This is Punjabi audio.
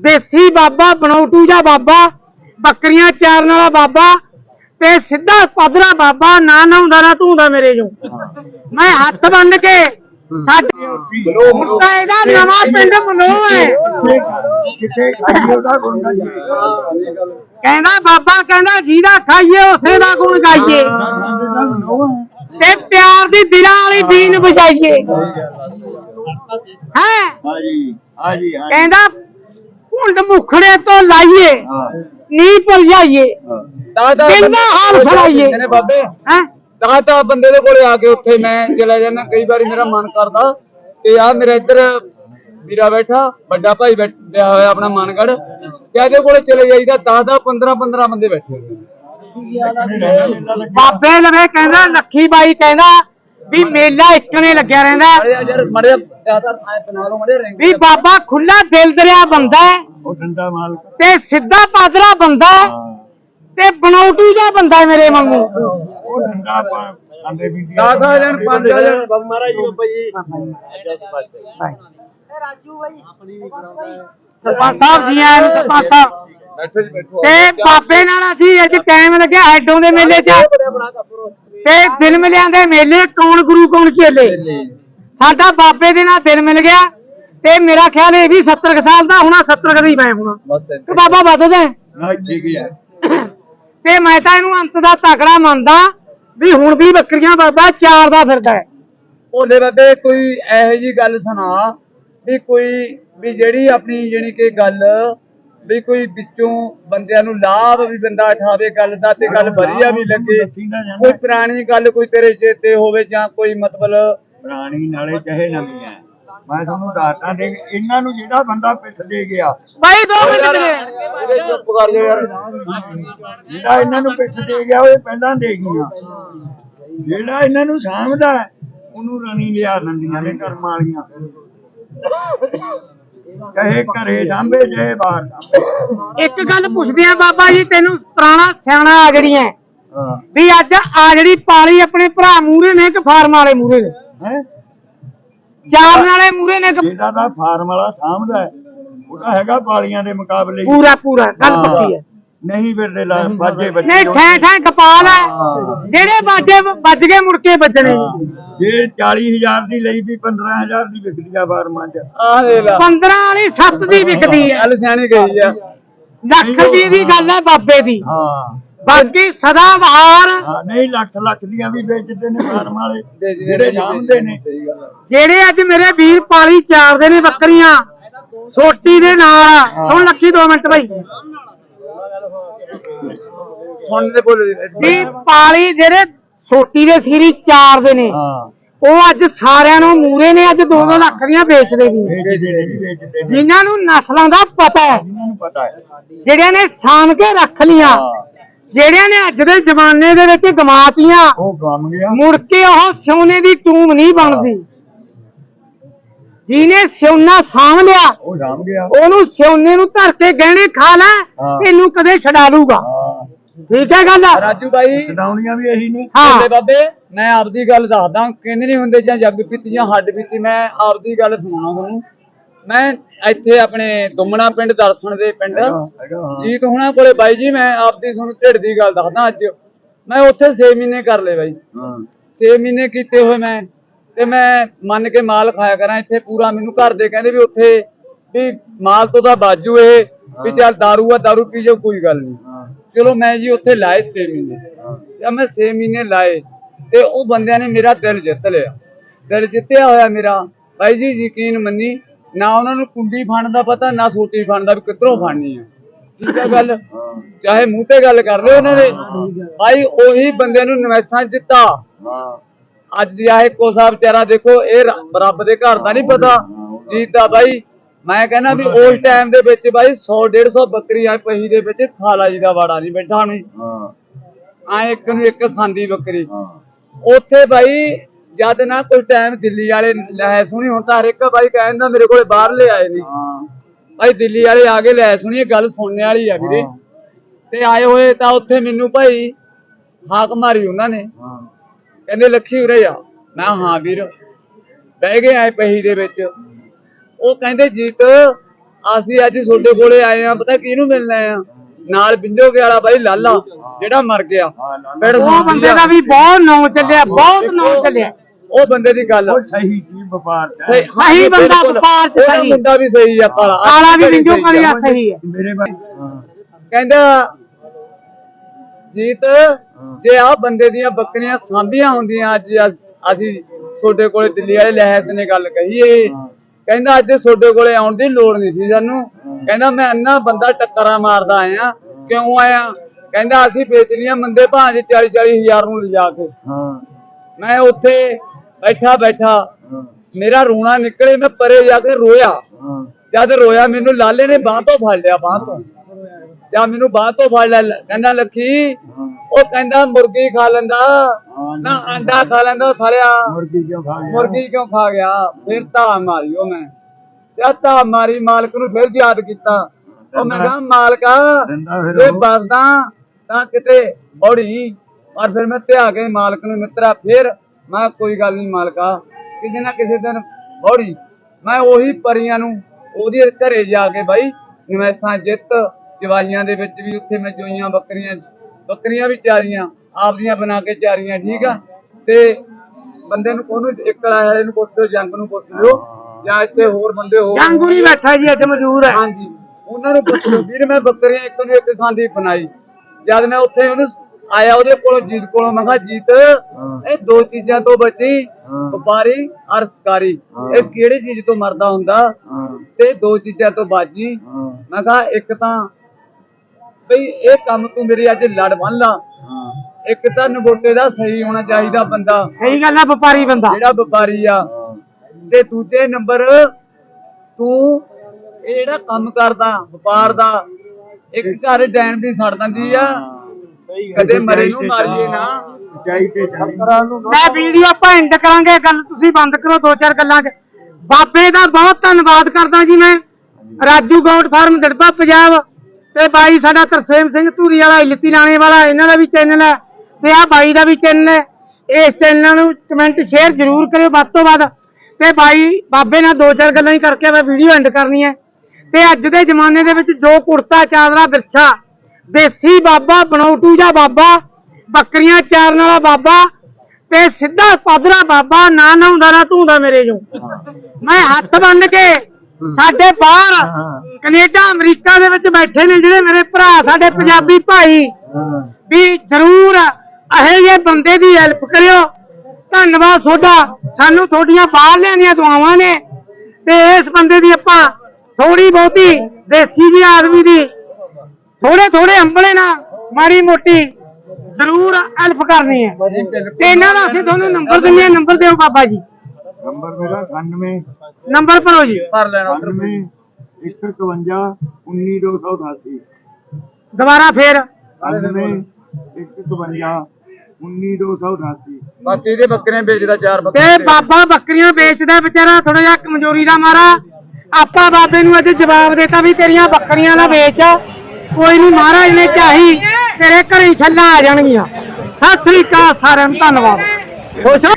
ਦੇਸੀ ਬਾਬਾ ਬਣਾਉਟੂ ਦਾ ਬਾਬਾ ਬੱਕਰੀਆਂ ਚਾਰਨ ਵਾਲਾ ਬਾਬਾ ਤੇ ਸਿੱਧਾ ਪਦਰਾ ਬਾਬਾ ਨਾ ਨਹਾਉਂਦਾ ਨਾ ਧੂੰਦਾ ਮੇਰੇ ਜੋ। ਮੈਂ ਹੱਥ ਬੰਨ ਕੇ ਸਾਡੇ ਤਾਂ ਇਹਦਾ ਨਵਾਂ ਪਿੰਡ ਮਨੋ ਹੈ। ਕਿੱਥੇ ਖਾਈ ਉਹਦਾ ਗੁਣ ਗਾਈਏ ਕਹਿੰਦਾ ਬਾਬਾ ਕਹਿੰਦਾ ਜਿਹਦਾ ਖਾਈਏ ਉਸੇ ਦਾ ਗੁਣ ਗਾਈਏ। ਹੈ ਤੇ ਪਿਆਰ ਦੀ ਦਿਲਾਂ ਵਾਲੀ ਦੀਨ ਬਜਾਈਏ ਹੈ? ਹਾਂਜੀ ਹਾਂਜੀ ਹਾਂਜੀ ਕਹਿੰਦਾ ਘੁੰਡ ਮੁਖੜੇ ਤੋਂ ਲਾਈਏ ਨੀ ਹਾਂ ਤਾਂ ਤਾਂ ਦਾ ਹਾਲ ਨੇ ਬਾਬੇ ਹੈ? ਤਾਂ ਤਾਂ ਬੰਦੇ ਦੇ ਕੋਲੇ ਆ ਕੇ ਉੱਥੇ ਮੈਂ ਚਲਾ ਜਾਂਦਾ ਕਈ ਵਾਰੀ ਮੇਰਾ ਮਨ ਕਰਦਾ ਤੇ ਆ ਮੇਰਾ ਇੱਧਰ ਵੀਰਾ ਬੈਠਾ ਵੱਡਾ ਭਾਈ ਬੈਠਿਆ ਹੋਇਆ ਆਪਣਾ ਮਾਨਗੜ ਤੇ ਇਹਦੇ ਕੋਲੇ ਚਲੇ ਜਾਈਦਾ 10 10 15 15 ਬੰਦੇ ਬੈਠੇ ਨੇ ਬਾਬੇ ਲਵੇ ਕਹਿੰਦਾ ਲੱਖੀ ਬਾਈ ਕਹਿੰਦਾ ਵੀ ਮੇਲਾ ਇੱਕ ਨੇ ਲੱਗਿਆ ਰਹਿੰਦਾ। ਮੜੇ ਵੀ ਬਾਬਾ ਖੁੱਲਾ ਦਿਲ ਦਰਿਆ ਬੰਦਾ ਹੈ ਉਹ ਤੇ ਸਿੱਧਾ ਪਾਦਰਾ ਬੰਦਾ ਤੇ ਬਣਾਉਟੂ ਦਾ ਬੰਦਾ ਮੇਰੇ ਵਾਂਗੂ। ਉਹ ਡੰਡਾ ਪਾ ਅੰਡੇ ਵੀ 10 ਆ ਜਾਣ 5 ਆ ਜਾਣ ਸਰਪੰਚ ਸਾਹਿਬ ਜੀ ਆਏ ਸਰਪੰਚ ਸਾਹਿਬ। ਬੈਠੋ ਜੀ ਬੈਠੋ। ਤੇ ਬਾਬੇ ਨਾਲ ਅਸੀਂ ਅੱਜ ਟਾਈਮ ਲੱਗਿਆ ਹੈਡੋਂ ਦੇ ਮੇਲੇ 'ਚ। ਤੇ ਦਿਲ ਮਿਲਿਆਂ ਦੇ ਮੇਲੇ ਕੌਣ ਗੁਰੂ ਕੌਣ ਚੇਲੇ? ਸਾਡਾ ਬਾਬੇ ਦੇ ਨਾਲ ਦਿਲ ਮਿਲ ਗਿਆ ਤੇ ਮੇਰਾ ਖਿਆਲ ਇਹ ਵੀ 70 ਕੁ ਸਾਲ ਦਾ ਹੋਣਾ 70 ਕਦੀ ਮੈਂ ਹੋਣਾ। ਬਸ ਤੇ ਬਾਬਾ ਵੱਧਦਾ। ਨਾ ਠੀਕ ਹੈ ਤੇ ਮੈਂ ਤਾਂ ਇਹਨੂੰ ਅੰਤ ਦਾ ਤਕੜਾ ਮੰਨਦਾ ਵੀ ਹੁਣ ਵੀ ਬੱਕਰੀਆਂ ਬਾਬਾ ਚਾਰ ਦਾ ਫਿਰਦਾ ਹੈ। ਭੋਲੇ ਬਾਬੇ ਕੋਈ ਇਹੋ ਜੀ ਗੱਲ ਸੁਣਾ ਵੀ ਕੋਈ ਵੀ ਜਿਹੜੀ ਆਪਣੀ ਜਿਹੜੀ ਕਿ ਗੱਲ ਵੀ ਕੋਈ ਵਿੱਚੋਂ ਬੰਦਿਆਂ ਨੂੰ ਲਾਭ ਵੀ ਬੰਦਾ ਉਠਾਵੇ ਗੱਲ ਦਾ ਤੇ ਗੱਲ ਵਧੀਆ ਵੀ ਲੱਗੇ। ਕੋਈ ਪੁਰਾਣੀ ਗੱਲ ਕੋਈ ਤੇਰੇ ਚੇਤੇ ਹੋਵੇ ਜਾਂ ਕੋਈ ਮਤਲਬ ਪੁਰਾਣੀ ਨਾਲੇ ਚਾਹੇ ਨਵੀਂ ਹੈ ਮੈਂ ਤੁਹਾਨੂੰ ਦੱਸਦਾ ਦੇ ਇਹਨਾਂ ਨੂੰ ਜਿਹੜਾ ਬੰਦਾ ਪਿੱਠ ਦੇ ਗਿਆ। ਬਾਈ ਦੋ ਮਿੰਟ ਮੇਰੇ ਇਹਦੇ ਚੁੱਪ ਕਰ ਜਾ ਯਾਰ। ਜਿਹੜਾ ਇਹਨਾਂ ਨੂੰ ਪਿੱਠ ਦੇ ਗਿਆ ਉਹ ਇਹ ਪਹਿਲਾਂ ਦੇ ਗਈਆਂ। ਜਿਹੜਾ ਇਹਨਾਂ ਨੂੰ ਸਾਂਭਦਾ ਹੈ, ਉਹਨੂੰ ਰਾਣੀ ਲਿਆ ਦਿੰਦੀਆਂ ਨੇ ਕਰਮ ਵਾਲੀਆਂ। ਕਹੇ ਘਰੇ ਸਾਂਭੇ ਜੇ ਬਾਹਰ ਇੱਕ ਗੱਲ ਪੁੱਛਦੇ ਆ ਬਾਬਾ ਜੀ ਤੈਨੂੰ ਪੁਰਾਣਾ ਸਿਆਣਾ ਆ ਜਿਹੜੀਆਂ ਹਾਂ। ਵੀ ਅੱਜ ਆ ਜਿਹੜੀ ਪਾਲੀ ਆਪਣੇ ਭਰਾ ਮੂਰੇ ਨੇ ਕਿ ਫਾਰਮ ਵਾਲੇ ਮੂਰੇ ਨੇ। ਹੈ? ਚਾਰ ਨਾਲੇ ਮੂਰੇ ਨੇ ਕਿ ਜਿਹੜਾ ਦਾ ਫਾਰਮ ਵਾਲਾ ਹੈ, ਉਹਦਾ ਹੈਗਾ ਪਾਲੀਆਂ ਦੇ ਮੁਕਾਬਲੇ। ਪੂਰਾ ਪੂਰਾ ਗੱਲ। ਪੱਕੀ ਹੈ ਨਹੀਂ ਫਿਰ ਬਾਜੇ ਬੱਚੇ ਨਹੀਂ ਠੈ ਠੈ ਕਪਾਲ ਹੈ। ਜਿਹੜੇ ਬਾਜੇ ਵੱਜ ਗਏ ਮੁੜ ਕੇ ਵੱਜਣੇ। ਜੇ 40000 ਦੀ ਲਈ ਵੀ 15000 ਦੀ ਵਿਕਦੀ ਆ ਫਾਰਮਾਂ 'ਚ। ਆ ਦੇ ਲਾ। 15 ਵਾਲੀ 7 ਦੀ ਵਿਕਦੀ ਹੈ ਗੱਲ ਸਿਆਣੀ ਗਈ ਆ। ਲੱਖ ਦੀ ਗੱਲ ਹੈ ਬਾਬੇ ਦੀ। ਹਾਂ। ਬਾਕੀ ਸਦਾ ਬਹਾਰ ਹਾਂ ਨਹੀਂ ਲੱਖ ਲੱਖ ਦੀਆਂ ਵੀ ਵੇਚਦੇ ਨੇ ਫਾਰਮ ਵਾਲੇ। ਜਿਹੜੇ ਸਾਂਭਦੇ ਨੇ। ਜਿਹੜੇ ਅੱਜ ਮੇਰੇ ਵੀਰ ਪਾਲੀ ਚਾਰਦੇ ਨੇ ਬੱਕਰੀਆਂ ਸੋਟੀ ਦੇ ਨਾਲ ਸੁਣ ਲੱਖੀ 2 ਮਿੰਟ ਭਾਈ ਸੁਣ ਦੇ ਬੋਲ ਵੀ ਪਾਲੀ ਜਿਹੜੇ ਸੋਟੀ ਦੇ ਸੀਰੀ ਚਾਰਦੇ ਨੇ ਹਾਂ। ਉਹ ਅੱਜ ਸਾਰਿਆਂ ਨੂੰ ਮੂਰੇ ਨੇ ਅੱਜ 2-2 ਲੱਖ ਦੀਆਂ ਵੇਚਦੇ ਵੀ ਨੇ। ਜਿਨ੍ਹਾਂ ਨੂੰ ਨਸਲਾਂ ਦਾ ਪਤਾ ਹੈ ਇਹਨਾਂ ਨੂੰ ਪਤਾ ਹੈ। ਜਿਹੜਿਆਂ ਨੇ ਸਾਂਭ ਕੇ ਰੱਖ ਲੀਆਂ ਜਿਹੜਿਆਂ ਨੇ ਅੱਜ ਦੇ ਜ਼ਮਾਨੇ ਦੇ ਵਿੱਚ ਗਮਾਤੀਆਂ ਉਹ ਗਮ ਗਿਆ ਮੁੜ ਕੇ ਉਹ ਸੋਨੇ ਦੀ ਟੂਮ ਨਹੀਂ ਬਣਦੀ। ਜਿਹਨੇ ਸੋਨਾ ਸਾਂਭ ਲਿਆ ਉਹ ਗਮ ਗਿਆ। ਉਹਨੂੰ ਸੋਨੇ ਨੂੰ ਧਰ ਕੇ ਗਹਿਣੇ ਖਾ ਲੈ ਹਾਂ। ਤੈਨੂੰ ਕਦੇ ਛਡਾ ਲੂਗਾ ਹਾਂ। ਠੀਕ ਹੈ ਗੱਲ? ਰਾਜੂ ਭਾਈ ਕਢਾਉਣੀਆਂ ਵੀ ਇਹੀ ਨੇ। ਹਾਂ। ਬਾਬੇ ਮੈਂ ਆਪਦੀ ਗੱਲ ਦੱਸਦਾ ਕਹਿੰਦੇ ਨਹੀਂ ਹੁੰਦੇ ਜਾਂ ਜੱਗ ਪੀਤੀ ਜਾਂ ਹੱਡ ਪੀਤੀ ਮੈਂ ਆਪਦੀ ਗੱਲ ਸੁਣਾਉਣਾ ਤੁਹਾਨੂੰ। ਮੈਂ ਇੱਥੇ ਆਪਣੇ ਦੁੰਮਣਾ ਪਿੰਡ ਦਰਸ਼ਨ ਦੇ ਪਿੰਡ। ਹੈਗਾ ਹੈਗਾ, ਹਾਂ। ਜੀਤ ਹੁਣਾਂ ਕੋਲੇ ਬਾਈ ਜੀ ਮੈਂ ਆਪਦੀ ਤੁਹਾਨੂੰ ਢਿੱਡ ਦੀ ਗੱਲ ਦੱਸਦਾ ਅੱਜ। ਮੈਂ ਉੱਥੇ 6 ਮਹੀਨੇ ਕਰ ਲਏ ਬਾਈ। ਹਾਂ। 6 ਮਹੀਨੇ ਕੀਤੇ ਹੋਏ ਮੈਂ। ਤੇ ਮੈਂ ਮੰਨ ਕੇ ਮਾਲ ਖਾਇਆ ਕਰਾਂ ਇੱਥੇ ਪੂਰਾ ਮੈਨੂੰ ਘਰ ਦੇ ਕਹਿੰਦੇ ਵੀ ਉੱਥੇ ਵੀ ਮਾਲ ਤੋਂ ਤਾਂ ਬਾਜੂ ਇਹ ਵੀ ਚੱਲ ਦਾਰੂ ਆ ਦਾਰੂ ਪੀ ਜਾਓ ਕੋਈ ਗੱਲ ਨਹੀਂ। ਚਲੋ ਮੈਂ ਜੀ ਉੱਥੇ ਲਾਏ 6 ਮਹੀਨੇ। ਤੇ ਮੈਂ 6 ਮਹੀਨੇ ਲਾਏ। ਤੇ ਉਹ ਬੰਦਿਆਂ ਨੇ ਮੇਰਾ ਦਿਲ ਜਿੱਤ ਲਿਆ। ਦਿਲ ਜਿੱਤਿਆ ਹੋਇਆ ਮੇਰਾ। ਬਾਈ ਜੀ ਯਕੀਨ ਮੰਨੀ ਨਾ ਉਹਨਾਂ ਨੂੰ ਕੁੰਡੀ ਫੜਨ ਦਾ ਪਤਾ ਨਾ ਸੋਟੀ ਫੜਨ ਦਾ ਵੀ ਕਿੱਧਰੋਂ ਫੜਨੀ ਆ। ਠੀਕ ਹੈ ਗੱਲ? ਚਾਹੇ ਮੂੰਹ ਤੇ ਗੱਲ ਕਰ ਲਿਓ ਉਹਨਾਂ ਨੇ ਭਾਈ ਉਹੀ ਬੰਦੇ ਨੂੰ ਨਵੈਸਾਂ ਜਿੱਤਾ ਅੱਜ ਆਏ ਕੋ ਸਾਹਿਬ ਵਿਚਾਰਾ ਦੇਖੋ ਇਹ ਰੱਬ ਦੇ ਘਰ ਦਾ ਨਹੀਂ ਪਤਾ। ਜੀਤਾ ਬਾਈ ਮੈਂ ਕਹਿੰਦਾ ਵੀ ਉਸ ਟਾਈਮ ਦੇ ਵਿੱਚ ਬਾਈ 100 150 ਬੱਕਰੀਆਂ ਪਹੀ ਦੇ ਵਿੱਚ ਖਾਲਾ ਜੀ ਦਾ ਵਾੜਾ ਨਹੀਂ ਬੈਠਾ ਨਹੀਂ। ਹਾਂ। ਆ ਇੱਕ ਨੂੰ ਇੱਕ ਖਾਂਦੀ ਬੱਕਰੀ। ਹਾਂ। ਉੱਥੇ ਬਾਈ ਜਦ ਨਾ ਕੋਈ ਟਾਈਮ ਦਿੱਲੀ ਵਾਲੇ ਲੈ ਸੁਣੀ ਹੁਣ ਤਾਂ ਹਰ ਇੱਕ ਬਾਈ ਕਹਿੰਦਾ ਮੇਰੇ ਕੋਲੇ ਬਾਹਰ ਲੈ ਆਏ ਨੇ। ਹਾਂ। ਭਾਈ ਦਿੱਲੀ ਵਾਲੇ ਆ ਕੇ ਲੈ ਸੁਣੀ ਗੱਲ ਸੁਣਨੇ ਵਾਲੀ ਆ ਵੀਰੇ। ਤੇ ਆਏ ਹੋਏ ਤਾਂ ਉੱਥੇ ਮੈਨੂੰ ਭਾਈ ਹਾਕ ਮਾਰੀ ਉਹਨਾਂ ਨੇ। ਹਾਂ। ਕਹਿੰਦੇ ਲੱਖੀ ਉਰੇ ਆ ਮੈਂ ਹਾਂ ਵੀਰ ਬਹਿ ਗਏ ਆਏ ਪਹੀ ਦੇ ਵਿੱਚ ਉਹ ਕਹਿੰਦੇ ਜੀਤ ਅਸੀਂ ਅੱਜ ਤੁਹਾਡੇ ਕੋਲੇ ਆਏ ਆ ਪਤਾ ਕਿਹਨੂੰ ਮਿਲਣਾ ਆ ਨਾਲ ਬਿੰਦੋਗੇ ਵਾਲਾ ਬਾਈ ਲਾਲਾ ਜਿਹੜਾ ਮਰ ਗਿਆ ਉਹ ਬੰਦੇ। ਦਾ ਵੀ ਬਹੁਤ ਨਾਂ ਚੱਲਿਆ ਬਹੁਤ ਨਾਂ ਚੱਲਿਆ ਉਹ ਬੰਦੇ ਦੀ ਗੱਲ ਸਹੀ ਕੀ ਵਪਾਰ ਚ। ਸਹੀ ਸਹੀ ਬੰਦਾ ਬਿਲਕੁਲ। ਵਪਾਰ ਚ ਉਹਦਾ ਸਹੀ। ਮੁੰਡਾ ਵੀ ਸਹੀ ਆ ਕਾਲਾ ਕਾਲਾ ਵੀ ਬਿੰਦੂ। ਕਰੀਆ ਸਹੀ ਹੈ ਮੇਰੇ ਕਹਿੰਦਾ ਜੀਤ ਜੇ ਆ ਬੰਦੇ ਦੀਆਂ ਬੱਕਰੀਆਂ ਸਾਂਭੀਆਂ ਹੁੰਦੀਆਂ ਅੱਜ ਅਸ- ਤੁਹਾਡੇ ਕੋਲੇ ਦਿੱਲੀ ਵਾਲੇ ਲਹਿਸ ਨੇ ਗੱਲ ਕਹੀ ਏ। ਕਹਿੰਦਾ ਅੱਜ ਤੁਹਾਡੇ ਕੋਲੇ ਆਉਣ ਦੀ ਲੋੜ ਨਹੀਂ ਸੀ ਸਾਨੂੰ। ਕਹਿੰਦਾ ਮੈਂ ਅੰਨਾ ਬੰਦਾ ਟੱਕਰਾਂ ਮਾਰਦਾ ਆਇਆ ਕਿਉਂ ਆਇਆ? ਕਹਿੰਦਾ ਅਸੀਂ ਵੇਚ ਲੀਆਂ ਮੰਦੇ ਭਾਂ 40 40 ਹਜ਼ਾਰ ਨੂੰ ਲਿਜਾ ਕੇ। ਮੈਂ ਉੱਥੇ ਬੈਠਾ ਬੈਠਾ ਮੇਰਾ ਰੋਣਾ ਨਿਕਲੇ ਮੈਂ ਪਰੇ ਜਾ ਕੇ ਰੋਇਆ। ਜਦ ਰੋਇਆ ਮੈਨੂੰ ਲਾਲੇ ਨੇ ਬਾਹ ਤੋਂ ਫੜ ਲਿਆ ਬਾਹ ਤੋਂ। ਜਾਂ ਮੈਨੂੰ ਬਾਹ ਤੋਂ ਫੜ ਲਿਆ ਕਹਿੰਦਾ ਲੱਖੀ। ਉਹ ਕਹਿੰਦਾ ਮੁਰਗੀ ਖਾ ਲੈਂਦਾ। ਨਾ ਅੰਡਾ ਖਾ ਲੈਂਦਾ ਸਾਲਿਆ ਮੁਰਗੀ ਕਿਉਂ ਖਾ ਗਿਆ? ਮੁਰਗੀ ਕਿਉਂ ਖਾ ਗਿਆ? ਫਿਰ ਧਾ ਮਾਰੀ ਉਹ ਮੈਂ। ਜਦ ਧਾ ਮਾਰੀ ਮਾਲਕ ਨੂੰ ਫਿਰ ਯਾਦ ਕੀਤਾ। ਉਹ ਮੈਂ ਕਿਹਾ ਮਾਲਕਾ ਜੇ। ਬਸਦਾ ਤਾਂ ਕਿਤੇ ਬੌੜੀ ਪਰ ਫਿਰ ਮੈਂ ਧਿਆ ਕੇ ਮਾਲਕ ਨੂੰ ਮਿੱਤਰਾ ਫਿਰ ਮੈਂ ਕੋਈ ਗੱਲ ਨਹੀਂ ਮਾਲਕਾ ਕਿਸੇ ਨਾ ਕਿਸੇ ਦਿਨ ਬੌੜੀ ਮੈਂ ਉਹੀ ਪਰੀਆਂ ਨੂੰ ਉਹਦੇ ਘਰੇ ਜਾ ਕੇ ਬਾਈ ਨਮੈਸਾਂ ਜਿੱਤ ਜਵਾਈਆਂ ਦੇ ਵਿੱਚ ਵੀ ਉੱਥੇ ਮੈਂ ਜੋਈਆਂ ਬੱਕਰੀਆਂ ਬੱਕਰੀਆਂ ਵੀ ਚਾਰੀਆਂ ਆਪਦੀਆਂ ਬਣਾ ਕੇ ਚਾਰੀਆਂ ਠੀਕ ਆ? ਤੇ ਬੰਦੇ ਨੂੰ ਕੋਨੂੰ ਇਕਲਾ ਵਾਲੇ ਨੂੰ ਪੁੱਛ ਲਿਓ ਜੰਗ ਨੂੰ ਪੁੱਛ ਲਿਓ ਜਾਂ ਇੱਥੇ ਹੋਰ ਬੰਦੇ ਹੋਰ ਜੰਗੂ ਨਹੀਂ ਬੈਠਾ ਜੀ ਇੱਥੇ ਮੌਜੂਦ ਹੈ। ਹਾਂਜੀ ਉਹਨਾਂ ਨੂੰ ਪੁੱਛ ਲਓ ਵੀਰ ਮੈਂ ਬੱਕਰੀਆਂ ਇੱਕ ਨੂੰ ਇੱਕ ਖਾਂਦੀ ਬਣਾਈ। ਜਦ ਮੈਂ ਉੱਥੇ ਉਹਨੂੰ ਆਇਆ ਉਹਦੇ ਕੋਲੋਂ ਜੀਤ ਕੋਲੋਂ ਮੈਂ ਕਿਹਾ ਜੀਤ। ਇਹ ਦੋ ਚੀਜ਼ਾਂ ਤੋਂ ਬਚੀ। ਵਪਾਰੀ ਔਰ ਸਰਕਾਰੀ। ਇਹ ਕਿਹੜੀ ਚੀਜ਼ ਤੋਂ ਮਰਦਾ ਹੁੰਦਾ? ਤੇ ਦੋ ਚੀਜ਼ਾਂ ਤੋਂ ਬਾਜੀ। ਮੈਂ ਕਿਹਾ ਇੱਕ ਤਾਂ ਬਈ ਇਹ ਕੰਮ ਤੂੰ ਮੇਰੇ ਅੱਜ ਲੜ ਬੰਨ ਲਾ। ਹਾਂ। ਇੱਕ ਤਾਂ ਨਗੋਟੇ ਦਾ ਸਹੀ ਹੋਣਾ ਚਾਹੀਦਾ ਬੰਦਾ। ਸਹੀ ਗੱਲ ਹੈ ਵਪਾਰੀ ਬੰਦਾ। ਜਿਹੜਾ ਵਪਾਰੀ ਆ। ਤੇ ਦੂਜੇ ਨੰਬਰ ਤੂੰ ਇਹ ਜਿਹੜਾ ਕੰਮ ਕਰਦਾ ਵਪਾਰ ਦਾ ਇੱਕ ਘਰ ਡੈਣ ਦੀ ਸੜ ਦਿੰਦੀ ਆ। ਸਹੀ ਕਦੇ ਮਰੇ ਨੂੰ ਮਾਰੀਏ ਨਾ। ਮੈਂ ਵੀਡੀਓ ਆਪਾਂ ਐਂਡ ਕਰਾਂਗੇ ਗੱਲ ਤੁਸੀਂ ਬੰਦ ਕਰੋ ਦੋ ਚਾਰ ਗੱਲਾਂ 'ਚ। ਬਾਬੇ ਦਾ ਬਹੁਤ ਧੰਨਵਾਦ ਕਰਦਾ ਜੀ ਮੈਂ। ਰਾਜੂ ਗੌਡ ਫਾਰਮ ਦੜਬਾ ਪੰਜਾਬ। ਤੇ ਬਾਈ ਸਾਡਾ ਤਰਸੇਮ ਸਿੰਘ ਧੂਰੀ ਵਾਲਾ, ਲਿੱਤੀ ਲਾਣੇ ਵਾਲਾ, ਇਹਨਾਂ ਦਾ ਵੀ ਚੈਨਲ ਹੈ। ਤੇ ਆ ਬਾਈ ਦਾ ਵੀ ਚੈਨਲ ਹੈ। ਇਸ ਚੈਨਲ ਨੂੰ ਕਮੈਂਟ ਸ਼ੇਅਰ ਜ਼ਰੂਰ ਕਰਿਓ ਵੱਧ ਤੋਂ ਵੱਧ। ਤੇ ਬਾਈ, ਬਾਬੇ ਨਾਲ ਦੋ ਚਾਰ ਗੱਲਾਂ ਹੀ ਕਰਕੇ ਮੈਂ ਵੀਡੀਓ ਐਂਡ ਕਰਨੀ ਹੈ। ਤੇ ਅੱਜ ਦੇ ਜ਼ਮਾਨੇ ਦੇ ਵਿੱਚ ਜੋ ਕੁੜਤਾ, ਚਾਦਰਾ, ਵਿਰਛਾ, ਦੇਸੀ ਬਾਬਾ, ਬਣਾਉਟੂ ਜਾਂ ਬਾਬਾ, ਬੱਕਰੀਆਂ ਚਾਰਨ ਵਾਲਾ ਬਾਬਾ, ਤੇ ਸਿੱਧਾ ਪਾਦਰਾ ਬਾਬਾ, ਨਾ ਨਹਾਉਂਦਾ ਨਾ ਧੂੰਦਾ ਮੇਰੇ ਜੋ। ਮੈਂ ਹੱਥ ਬੰਨ ਕੇ ਸਾਡੇ ਬਾਹਰ ਕੈਨੇਡਾ ਅਮਰੀਕਾ ਦੇ ਵਿੱਚ ਬੈਠੇ ਨੇ ਜਿਹੜੇ ਮੇਰੇ ਭਰਾ ਸਾਡੇ ਪੰਜਾਬੀ ਭਾਈ। ਹਾਂ। ਵੀ ਜ਼ਰੂਰ ਇਹੋ ਜਿਹੇ ਬੰਦੇ ਦੀ ਹੈਲਪ ਕਰਿਓ। ਧੰਨਵਾਦ ਤੁਹਾਡਾ। ਸਾਨੂੰ ਤੁਹਾਡੀਆਂ ਬਾਹਰਲਿਆਂ ਦੀਆਂ ਦੁਆਵਾਂ ਨੇ। ਤੇ ਇਸ ਬੰਦੇ ਦੀ ਆਪਾਂ ਥੋੜੀ ਬਹੁਤੀ ਦੇਸੀ ਜੀ ਆਦਮੀ ਦੀ ਥੋੜੇ ਥੋੜੇ ਅੰਬਲੇ ਨਾਲ ਮਾੜੀ ਮੋਟੀ ਜ਼ਰੂਰ ਹੈਲਪ ਕਰਨੀ ਹੈ। ਤੇ ਇਹਨਾਂ ਦਾ ਅਸੀਂ ਤੁਹਾਨੂੰ ਨੰਬਰ ਦਿੰਦੇ ਹਾਂ। ਨੰਬਰ ਦਿਓ ਬਾਬਾ ਜੀ। ਨੰਬਰ ਮੇਰਾ 98 ਨੰਬਰ ਭਰੋ ਜੀ। ਭਰ ਲੈਣਾ ਉੱਧਰ। 98 151 19288 ਦੁਬਾਰਾ ਫੇਰ। 98 151 19288 ਬਾਕੀ ਇਹਦੇ ਬੱਕਰੀਆਂ ਵੇਚਦਾ ਚਾਰ ਤੇ ਬੱਕਰੀਆਂ ਬਾਬਾ ਬੱਕਰੀਆਂ ਵੇਚਦਾ ਵਿਚਾਰਾ ਥੋੜਾ ਜਿਹਾ ਕਮਜ਼ੋਰੀ ਦਾ ਮਾਰਾ। ਆਪਾਂ ਬਾਬੇ ਨੂੰ ਅੱਜ ਜਵਾਬ ਦੇਤਾ ਵੀ ਤੇਰੀਆਂ ਬੱਕਰੀਆਂ ਦਾ ਵੇਚ। ਕੋਈ ਨਹੀਂ ਮਹਾਰਾਜ ਨੇ ਚਾਹੀ ਤੇਰੇ ਘਰੇ ਛੱਲਾ ਆ ਜਾਣਗੀਆਂ। ਸਤਿ ਸ੍ਰੀ ਅਕਾਲ ਸਾਰਿਆਂ ਨੂੰ ਧੰਨਵਾਦ। ਖੁਸ਼ ਹੋ?